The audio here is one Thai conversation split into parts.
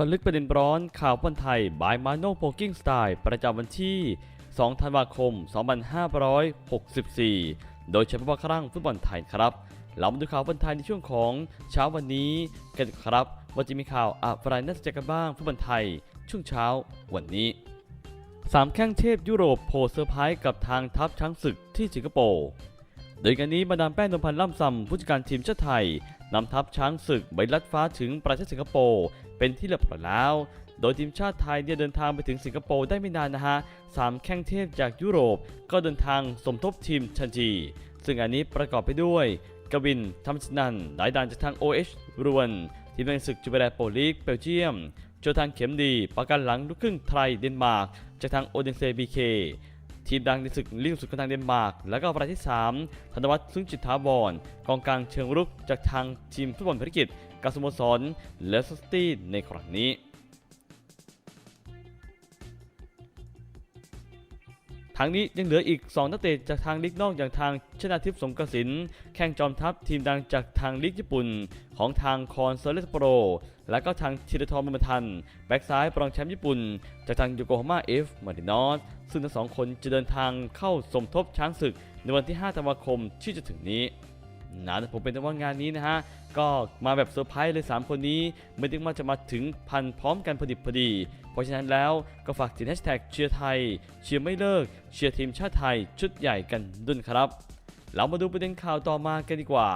จาะลึกประเด็นร้อนข่าวบอลไทยบายมาโนโพกิ้งสไตล์ประจำวันที่ 2 ธันวาคม 2564 โดยเฉพาะครั้งฟุตบอลไทยครับ เรามาดูข่าวบอลไทยในช่วงของเช้าวันนี้กันครับ ว่าจะมีข่าวอะไรน่าสนใจกันบ้างฟุตบอลไทย ช่วงเช้าวันนี้สามแข้งเทพยุโรปโผล่เซอร์ไพรส์กับทางทัพช้างศึกที่สิงคโปร์โดยกันนี้มาดามแป้งนมพันธ์ล่ำซำผู้จัดการทีมชาติไทย นำทัพช้างศึกใบลัดฟ้าถึงประเทศสิงคโปร์เป็นที่เรียบร้อยแล้ว โดยทีมชาติไทยเนี่ยเดินทางไปถึงสิงคโปร์ได้ไม่นานนะฮะสามแข้งเทพจากยุโรป ก็เดินทางสมทบทีมทันทีซึ่งอันนี้ประกอบไปด้วยกวินธรรมชนันนายดานจากทาง OH รวน ทีมในศึกจูเบแรโปลีกเบลเยียมโจทานเข็มดี ประกันหลังลูกครึ่งไทยเดนมาร์กจากทางโอเดนเซบีเค ทีมดังในศึกลีกสุดของทางเดนมาร์ก แล้วก็รายที่ 3 ธนวัฒน์ซึ่งจิตทาวรกองกลางเชิงรุกจากทางทีมฟุตบอลภารกิจกาสโมสรเลสสตี้ในครั้งนี้ ทางนี้ยังเหลืออีก 2 นักเตะจากทางลีกนอกอย่างทางชนาทิพย์สงกสินแข่งจอมทัพทีมดังจากทางลีกญี่ปุ่น ของทางคอนเซเลสโปร และก็ทางชิรทรบุญมาทัน แบ็กซ้ายรองแชมป์ญี่ปุ่น จากทางโยโกฮาม่าเอฟมารินอสซึ่งทั้งสองคนจะเดินทางเข้าสมทบช้างศึกในวันที่ 5 ธันวาคมที่จะถึงนี้ นะแต่ผมเป็นแต่ว่างานนี้นะฮะ ก็มาแบบเซอร์ไพรส์เลย 3 คนนี้ ไม่ได้ว่าจะมาถึงพันพร้อมกันพอดิบพอดี เพราะฉะนั้นแล้วก็ฝากติดแฮชแท็กเชียร์ไทย เชียร์ไม่เลิก เชียร์ทีมชาติไทยชุดใหญ่กันดุนครับ เรามาดูประเด็นข่าวต่อมากันดีกว่า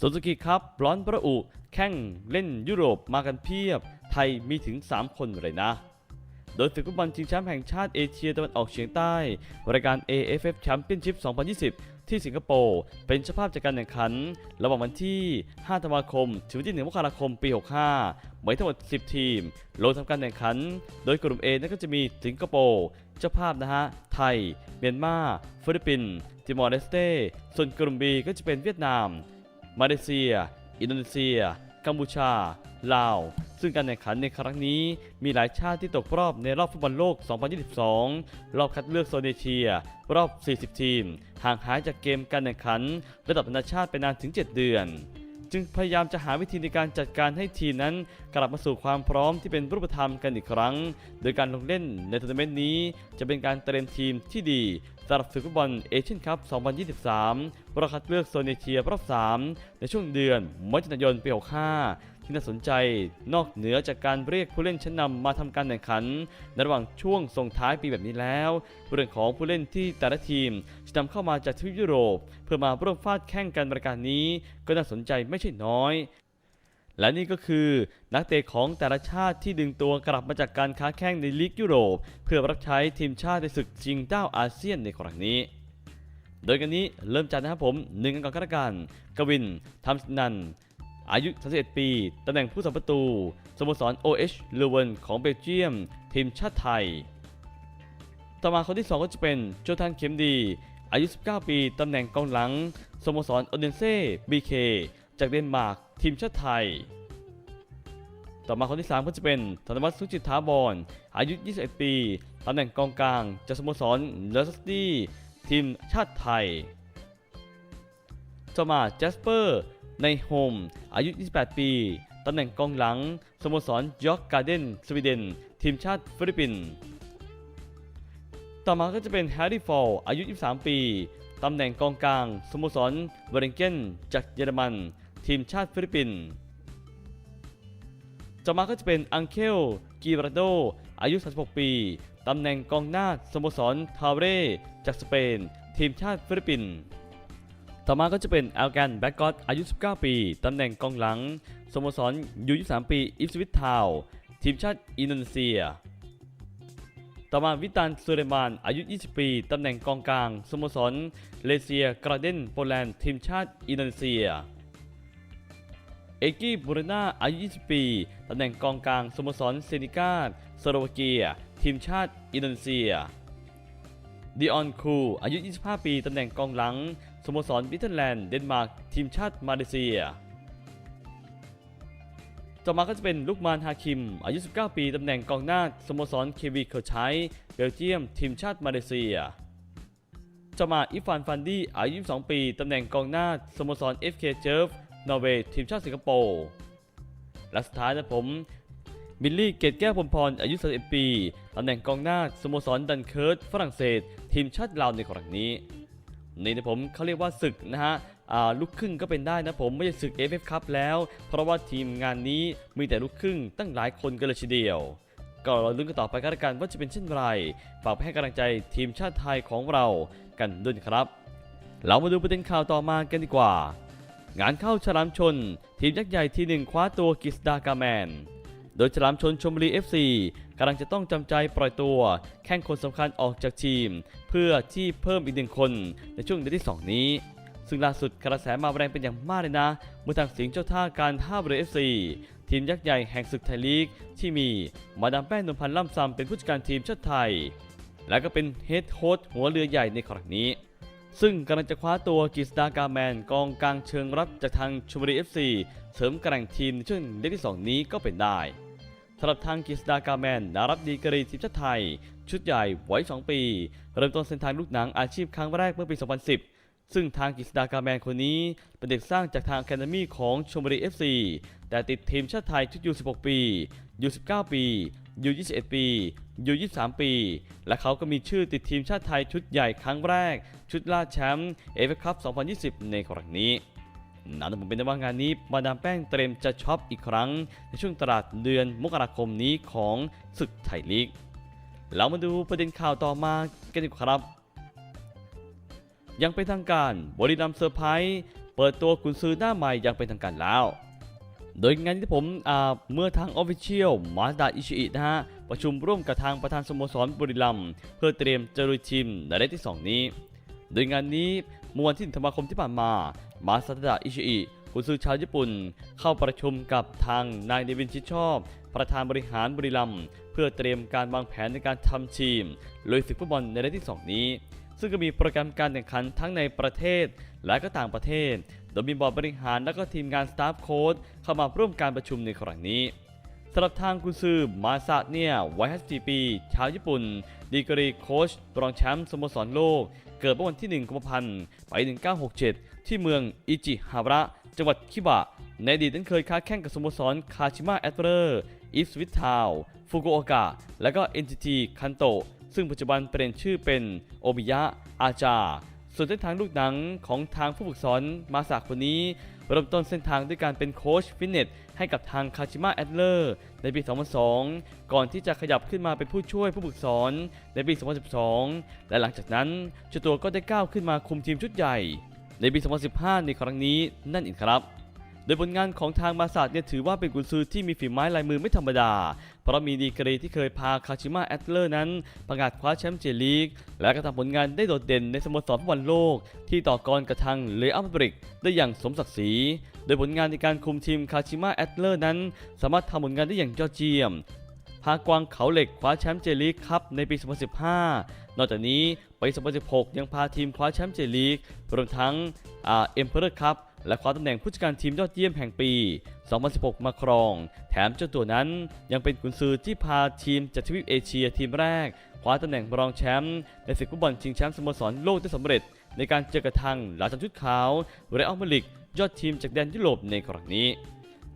สุสกิครับร้อนประอุแข่งเล่นยุโรปมากันเพียบ ไทยมีถึง 3 คนเลยนะโดยศึกฟุตบอลชิงแชมป์แห่งชาติเอเชียตะวันออกเฉียงใต้ รายการ AFF Championship 2020 ที่สิงคโปร์เป็นเจ้าภาพจัดการแข่งขัน ระหว่างวันที่ 5 ธันวาคม ถึงวันที่ 1 มกราคม ปี 65หมายทั้งหมด 10 ทีม ลงทำการแข่งขัน โดยกลุ่ม A นั้นก็จะมีสิงคโปร์ เจ้าภาพนะฮะ ไทย เมียนมา ฟิลิปปินส์ติมอร์เลสเตส่วนกลุ่ม B ก็จะเป็นเวียดนาม มาเลเซีย อินโดนีเซีย กัมพูชา ลาว ซึ่งการแข่งขันในครั้งนี้มีหลายชาติที่ตกรอบในรอบฟุตบอลโลก 2022 รอบคัดเลือกโซนเอเชีย รอบ 40 ทีม ห่างหายจากเกมการแข่งขัน ระดับนานาชาติไปนานถึง 7 เดือน จึงพยายามจะหาวิธีในการจัดการให้ทีมนั้น กลับมาสู่ความพร้อมที่เป็นรูปธรรมกันอีกครั้ง โดยการลงเล่นในทัวร์นาเมนต์นี้ จะเป็นการเตรียมทีมที่ดีสำหรับศึกฟุตบอลเอเชียนคัพ 2023รอบคัดเลือกโซนเอเชียรอบ 3 ในช่วงเดือนมิถุนายนปี 65 ที่น่าสนใจนอกเหนือจากการเรียกผู้เล่นชั้นนำมาทำการแข่งขันในระหว่างช่วงส่งท้ายปีแบบนี้แล้ว เรื่องของผู้เล่นที่แต่ละทีมจะนำเข้ามาจากทวีปยุโรป เพื่อมาร่วมฟาดแข่งกันรายการนี้ ก็น่าสนใจไม่ใช่น้อยและนี่ก็คือนักเตะของแต่ละชาติที่ดึงตัวกลับมาจากการค้าแข่งในลีกยุโรป เพื่อรับใช้ทีมชาติในศึกชิงเจ้าอาเซียนในครั้งนี้ โดยกันนี้เริ่มจากนะครับผมหนึ่งกันก่อนก็แล้วกันกวินทำสนัน อายุ 31 ปี ตำแหน่งผู้สัมประตู สโมสร OH เลเวนของเบลเยียม ทีมชาติไทย ต่อมาคนที่ 2 ก็จะเป็นโจทันเข็มดี อายุ 19 ปี ตำแหน่งกองหลัง สโมสรโอเดนเซ่บีเคจากเดนมาร์ก ทีมชาติไทย ต่อมาคนที่ 3 ก็จะเป็นธนวัฒน์สุจิตถาวรอายุ 21 ปี ตำแหน่งกองกลาง จากสโมสรเลสสตี้ทีมชาติไทย ต่อมาแจสเปอร์ ในโฮม อายุ 28 ปี ตำแหน่งกองหลัง สโมสรยอร์กการ์เดน สวีเดน ทีมชาติฟิลิปปินส์ ต่อมาก็จะเป็นแฮร์รี่ฟอล อายุ 23 ปี ตำแหน่งกองกลาง สโมสรเวรงเกนจากเยอรมัน ทีมชาติฟิลิปปินส์ ต่อมาก็จะเป็นอังเคล กีราโด อายุ 36 ปี ตำแหน่งกองหน้า สโมสรทาวเร่ จากสเปน ทีมชาติฟิลิปปินส์ ต่อมาก็จะเป็นแอลแกนแบ็กกอตอายุ 19 ปี ตำแหน่งกองหลัง สโมสรยู23 ปี อิฟสวิตทาว ทีมชาติอินโดนีเซีย ต่อมาวิตันซูเรมาน อายุ 20 ปี ตำแหน่งกองกลาง สโมสรเลเซีย กราเดนโปแลนด์ ทีมชาติอินโดนีเซีย เอกี้บูรนาอายุ 20 ปี ตำแหน่งกองกลาง สโมสรเซนิกาสโลวาเกีย ทีมชาติอินโดนีเซีย ดิออนคูอายุ 25 ปี ตำแหน่งกองหลัง สโมสรบิทเทนแลนด์ เดนมาร์ก ทีมชาติมาเลเซีย ต่อมาก็จะเป็นลูกมานฮาคิม อายุ 19 ปี ตำแหน่งกองหน้า สโมสรเควีเคอร์ชัยเบลเยียม ทีมชาติมาเลเซียต่อมาอิฟานฟันดี้ อายุ 22 ปี ตำแหน่งกองหน้า สโมสร FK เจิร์ฟนอร์เวย์ ทีมชาติสิงคโปร์ และสุดท้ายนะผม บิลลี่เกตแก้วพรมพรอายุ 31 ปี ตำแหน่งกองหน้าสโมสรดันเคิร์ดฝรั่งเศส ทีมชาติลาวในครั้งนี้นี่นะผมเขาเรียกว่าศึกนะฮะลูกครึ่งก็เป็นได้นะผมไม่ใช่ศึก FF คัพแล้ว เพราะว่าทีมงานนี้มีแต่ลูกครึ่งตั้งหลายคนกันเลยทีเดียว ก็รอลุ้นกันต่อไปกันละกันว่าจะเป็นเช่นไรฝากให้กำลังใจทีมชาติไทยของเรากันด้วยครับ เรามาดูประเด็นข่าวต่อมากันดีกว่า งานเข้าฉลามชน ทีมยักษ์ใหญ่ทีหนึ่งคว้าตัวกิสดากาแมน โดยฉลามชนชมบุรี FC กำลังจะต้องจำใจปล่อยตัว แข้งคนสำคัญออกจากทีม เพื่อที่เพิ่มอีกหนึ่งคนในช่วงเดือนที่ 2 นี้ ซึ่งล่าสุดกระแสมาแรงเป็นอย่างมากเลยนะเมื่อทางสิงห์เจ้าท่าการท่าเรือ FC ทีมยักษ์ใหญ่แห่งศึกไทยลีก ที่มีมาดามแป้งนพันธ์ล่ำซำเป็นผู้จัดการทีมชาติไทย และก็เป็นเฮดโค้ชหัวเรือใหญ่ในครั้งนี้ ซึ่งกำลังจะคว้าตัวกิสดากาแมนกองกลางเชิงรับจากทางชมบุรี FC เสริมกำลังทีมในช่วงเดือนที่ 2 นี้ก็เป็นได้สำหรับทางกิสดากาแมนดารับดีกรีทีมชาติไทย ชุดใหญ่ไว้ 2 ปี เริ่มต้นเส้นทางลูกหนังอาชีพครั้งแรกเมื่อปี 2010 ซึ่งทางกิสดากาแมนคนนี้เป็นเด็กสร้างจากทางแคนามีของชมบุรี FC แต่ติดทีมชาติไทยชุดยู16 ปียู19 ปี ยู21 ปียู23 ปี และเขาก็มีชื่อติดทีมชาติไทยชุดใหญ่ครั้งแรก ชุดล่าแชมป์เอฟเอคัพ2020 ในครั้งนี้นั่นผมเป็นว่างานนี้มาดามแป้งเตรียมจะช็อปอีกครั้ง ในช่วงตลาดเดือนมกราคมนี้ของศึกไทยลีก เรามาดูประเด็นข่าวต่อมากันดีกว่าครับ ยังเป็นทางการบริดัมเซอร์ไพรส์เปิดตัวกุนซือหน้าใหม่อย่างเป็นทางการแล้ว โดยงานที่ผมเมื่อทาง Official มาสดาอิชิอินะฮะ ประชุมร่วมกับทางประธานสโมสรบุรีรัมย์เพื่อเตรียมจะลุยทีมในเลขที่ 2 นี้ โดยงานนี้เมื่อวันที่ธันวาคมที่ผ่านมา มาซาดะอิชิอิกุนซือชาวญี่ปุ่น เข้าประชุมกับทางนายเดวินชิดชอบ ประธานบริหารบุรีรัมย์เพื่อเตรียมการวางแผนในการทำทีมลุยศึกฟุตบอลในเลขที่ 2 นี้ ซึ่งก็มีโปรแกรมการแข่งขันทั้งในประเทศและก็ต่างประเทศ โดยมีบอร์ดบริหารและก็ทีมงานสตาฟโค้ชเข้ามาร่วมการประชุมในครั้งนี้สำหรับทางกุนซือมาซาเนี่ยวัย54ปี ชาวญี่ปุ่น ดีกรีโค้ชรองแชมป์สโมสรโลก เกิดเมื่อวันที่ 1 กุมภาพันธ์ปี1967 ที่เมืองอิจิฮาระ จังหวัดคิบะ ในอดีตนั้นเคยค้าแข่งกับสโมสรคาชิมะแอตเลอร์อิสวิททาวฟุกุโอกะ และก็ NTT คันโตซึ่งปัจจุบันเปลี่ยนชื่อเป็นโอมิยะอาจา ส่วนเส้นทางลูกหนังของทางผู้ฝึกสอนมาสากคนนี้ เริ่มต้นเส้นทางด้วยการเป็นโค้ชฟิตเนสให้กับทางคาชิมะแอดเลอร์ในปี 2002 ก่อนที่จะขยับขึ้นมาเป็นผู้ช่วยผู้ฝึกสอนในปี 2012 และหลังจากนั้นเจ้าตัวก็ได้ก้าวขึ้นมาคุมทีมชุดใหญ่ ในปี 2015 ในครั้งนี้นั่นเองครับ โดยผลงานของทางมาซาดเนี่ยถือว่าเป็นกุนซือที่มีฝีไม้ลายมือไม่ธรรมดา เพราะมีดีกรีที่เคยพาคาชิมะแอตเลอร์นั้นประกาศคว้าแชมป์เจลีก และก็ทำผลงานได้โดดเด่นในสโมสรฟุตบอลโลก ที่ต่อกรกับทางเลอัมาดริดได้อย่างสมศักดิ์ศรี โดยผลงานในการคุมทีมคาชิมะแอตเลอร์นั้น สามารถทำผลงานได้อย่างยอดเยี่ยมพากวางเขาเหล็กคว้าแชมป์เจลีกครับในปี 2015 นอกจากนี้ปี 2016 ยังพาทีมคว้าแชมป์เจลีกรวมทั้งเอ็มเพอร์คัพ และคว้าตำแหน่งผู้จัดการทีมยอดเยี่ยมแห่งปี 2016 มาครอง แถมเจ้าตัวนั้นยังเป็นกุนซือที่พาทีมจากทวีปเอเชียทีมแรก คว้าตำแหน่งรองแชมป์ในศึกฟุตบอลชิงแชมป์สโมสรโลกได้สำเร็จ ในการเจอกับทางหลาจันชุดขาวเรอัลมาดริดยอดทีมจากแดนยุโรปในครั้งนี้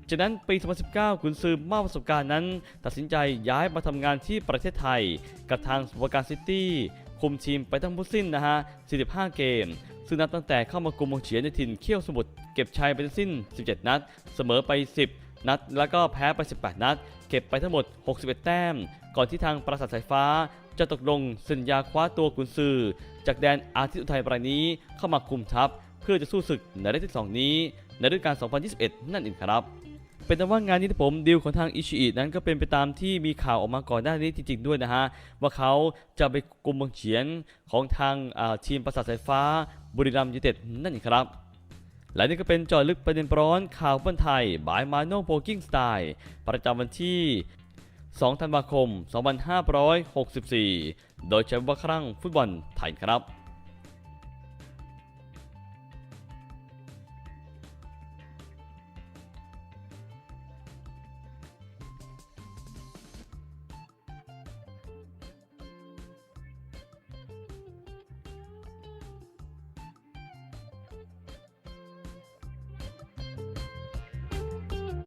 จากนั้นปี 2019กุนซือมากประสบการณ์นั้น ตัดสินใจย้ายมาทำงานที่ประเทศไทย กับทางสวการซิตี้ คุมทีมไปทั้งหมดสิ้นนะฮะ 45 เกม ซึ่งนับตั้งแต่เข้ามากลุ่มองเฉียนในถิ่นเขี้ยวสมุทรเก็บชัยไปทั้งสิ้น 17 นัด เสมอไป 10 นัด แล้วก็แพ้ไป 18 นัด เก็บไปทั้งหมด 61 แต้ม ก่อนที่ทางปราสาทสายฟ้า จะตกลงสัญญาคว้าตัวกุนซือ จากแดนอาทิตย์อุทัยรายนี้เข้ามาคุมทัพ เพื่อจะสู้ศึกในฤดูที่สองนี้ ในฤดูกาล 2021 นั่นเองครับ เป็นแต่ว่างานนี้ที่ผมดีลของทางอิชิอินั้นก็เป็นไปตามที่มีข่าวออกมาก่อนหน้านี้จริงๆด้วยนะฮะ ว่าเขาจะไปกลุ่มเมืองเฉียนของทางทีมประสาทสายฟ้าบุรีรัมย์ยูเต็ดนั่นเองครับ และนี่ก็เป็นจอลึกประเด็นร้อนข่าวบอลไทย บายมาโนโพกิ้งสไตล์ประจำวันที่ 2 ธันวาคม 2564 โดยใช้ว่าครั้งฟุตบอลไทยครับ